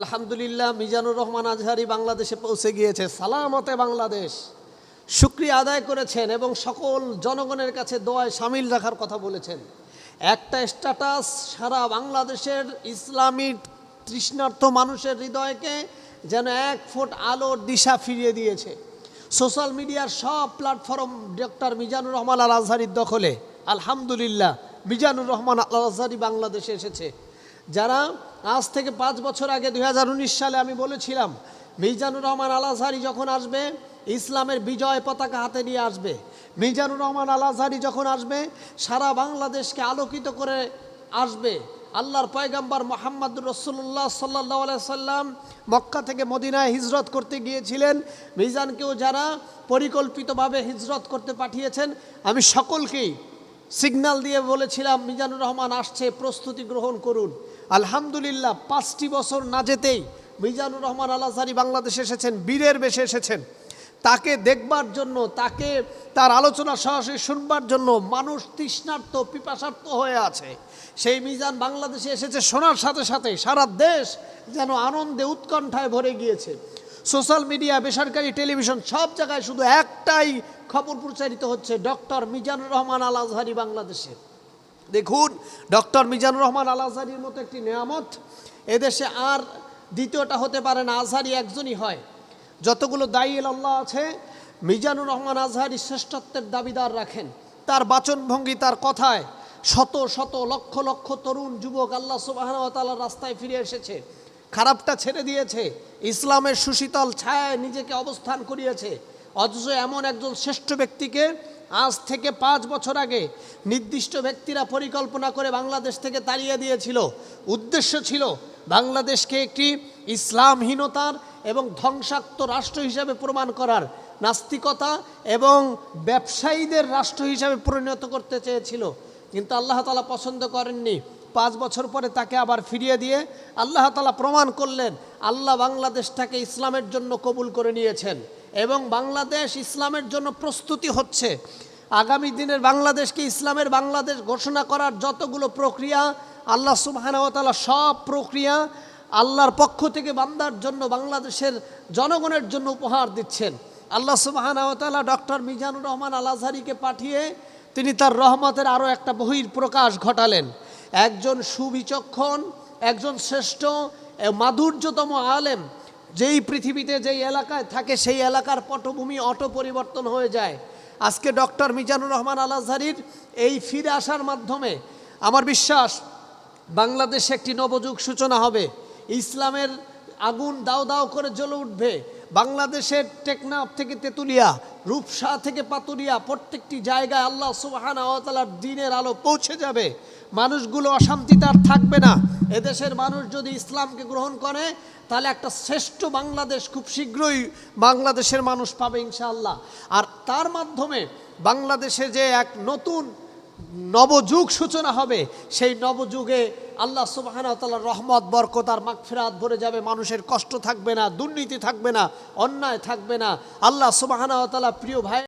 আলহামদুলিল্লাহ, মিজানুর রহমান আজহারি বাংলাদেশে পৌঁছে গিয়েছে। সালামতে বাংলাদেশ। শুক্রিয়া আদায় করেছেন এবং সকল জনগণের কাছে দোয়ায় সামিল রাখার কথা বলেছেন। একটা স্ট্যাটাস সারা বাংলাদেশের ইসলামী তৃষ্ণার্থ মানুষের হৃদয়কে যেন এক ফুট আলোর দিশা ফিরিয়ে দিয়েছে। সোশ্যাল মিডিয়ার সব প্ল্যাটফর্ম ডক্টর মিজানুর রহমান আল আজহারির দখলে। আলহামদুলিল্লাহ, মিজানুর রহমান আল আজহারি বাংলাদেশে এসেছে। যারা আজ থেকে পাঁচ বছর আগে দু হাজার উনিশ সালে আমি বলেছিলাম মিজানুর রহমান আল আজহারি যখন আসবে, ইসলামের বিজয় পতাকা হাতে নিয়ে আসবে। মিজানুর রহমান আল আজহারি যখন আসবে, সারা বাংলাদেশকে আলোকিত করে আসবে। আল্লাহর পয়গাম্বার মোহাম্মদুর রসুল্লাহ সাল্লাহ সাল্লাম মক্কা থেকে মদিনায় হিজরত করতে গিয়েছিলেন। মিজানকেও যারা পরিকল্পিতভাবে হিজরত করতে পাঠিয়েছেন, আমি সকলকেই সিগন্যাল দিয়ে বলেছিলাম, মিজানুর রহমান আসছে, প্রস্তুতি গ্রহণ করুন। আলহামদুলিল্লাহ, পাঁচটি বছর না যেতেই মিজানুর রহমান আল আজহারি বাংলাদেশে এসেছেন, বীরের বেশে এসেছেন। তাকে দেখবার জন্য, তাকে তার আলোচনা সরাসরি শুনবার জন্য মানুষ তৃষ্ণার্ত পিপাসার্থ হয়ে আছে। সেই মিজান বাংলাদেশে এসেছে শোনার সাথে সাথে সারা দেশ যেন আনন্দে উৎকণ্ঠায় ভরে গিয়েছে। সোশ্যাল মিডিয়া, বেসরকারি টেলিভিশন সব জায়গায় শুধু একটাই খবর প্রচারিত হচ্ছে, ডক্টর মিজানুর রহমান আল আজহারি বাংলাদেশে। দেখুন, ডক্টর মিজানুর রহমান আল আজহারির মতো একটি নিয়ামত। এদেশে আর দ্বিতীয়টা হতে পারে না, আজহারি একজনই হয়। যতগুলো দায়ী আল্লাহ আছে, মিজানুর রহমান আজহারি শ্রেষ্ঠত্বের দাবিদার রাখেন। তার বাচনভঙ্গি, তার কথায় শত শত, লক্ষ লক্ষ তরুণ যুবক আল্লাহ সুবাহতালার রাস্তায় ফিরে এসেছে। খারাপটা ছেড়ে দিয়েছে, ইসলামের সুশীতল ছায়ায় নিজেকে অবস্থান করিয়েছে। অথচ এমন একজন শ্রেষ্ঠ ব্যক্তিকে আজ থেকে পাঁচ বছর আগে নির্দিষ্ট ব্যক্তিরা পরিকল্পনা করে বাংলাদেশ থেকে তাড়িয়ে দিয়েছিল। উদ্দেশ্য ছিল বাংলাদেশকে একটি ইসলামহীনতার এবং ধ্বংসাত্ম রাষ্ট্র হিসাবে প্রমাণ করার। নাস্তিকতা এবং ব্যবসায়ীদের রাষ্ট্র হিসাবে পরিণত করতে চেয়েছিল। কিন্তু আল্লাহ তালা পছন্দ করেননি। পাঁচ বছর পরে তাকে আবার ফিরিয়ে দিয়ে আল্লাহ তালা প্রমাণ করলেন, আল্লাহ বাংলাদেশটাকে ইসলামের জন্য কবুল করে নিয়েছেন। এবং বাংলাদেশ ইসলামের জন্য প্রস্তুতি হচ্ছে। আগামী দিনের বাংলাদেশকে ইসলামের বাংলাদেশ ঘোষণা করার যতগুলো প্রক্রিয়া, আল্লাহ সুবাহানতালা সব প্রক্রিয়া আল্লাহর পক্ষ থেকে বান্দার জন্য, বাংলাদেশের জনগণের জন্য উপহার দিচ্ছেন। আল্লাহ সুবাহানতালা ডক্টর মিজানুর রহমান আলাজহারিকে পাঠিয়ে তিনি তার রহমতের আরও একটা বহির প্রকাশ ঘটালেন। একজন সুবিচক্ষণ, একজন শ্রেষ্ঠ মাধুর্যতম আলেম যেই পৃথিবীতে যেই এলাকায় থাকে, সেই এলাকার পটভূমি অটো পরিবর্তন হয়ে যায়। আজকে ডক্টর মিজানুর রহমান আল এই ফিরে আসার মাধ্যমে আমার বিশ্বাস বাংলাদেশে একটি নবযুগ সূচনা হবে। ইসলামের আগুন দাও দাও করে জ্বলে উঠবে। বাংলাদেশের টেকনাফ থেকে তেঁতুলিয়া রূপসা থেকে পাতুরিয়া প্রত্যেকটি জায়গায় আল্লাহ সুবাহানা তালার দিনের আলো পৌঁছে যাবে। মানুষগুলো অশান্তিতে আর থাকবে না। এদেশের মানুষ যদি ইসলামকে গ্রহণ করে, তাহলে একটা শ্রেষ্ঠ বাংলাদেশ খুব শীঘ্রই বাংলাদেশের মানুষ পাবে ইনশাআল্লাহ। আর তার মাধ্যমে বাংলাদেশে যে এক নতুন নবযুগ সূচনা হবে, সেই নবযুগে আল্লাহ সুবাহতাল্লাহ রহমত বরকতার মাগফিরাত ভরে যাবে। মানুষের কষ্ট থাকবে না, দুর্নীতি থাকবে না, অন্যায় থাকবে না। আল্লাহ সুবাহতাল্লাহ প্রিয় ভাই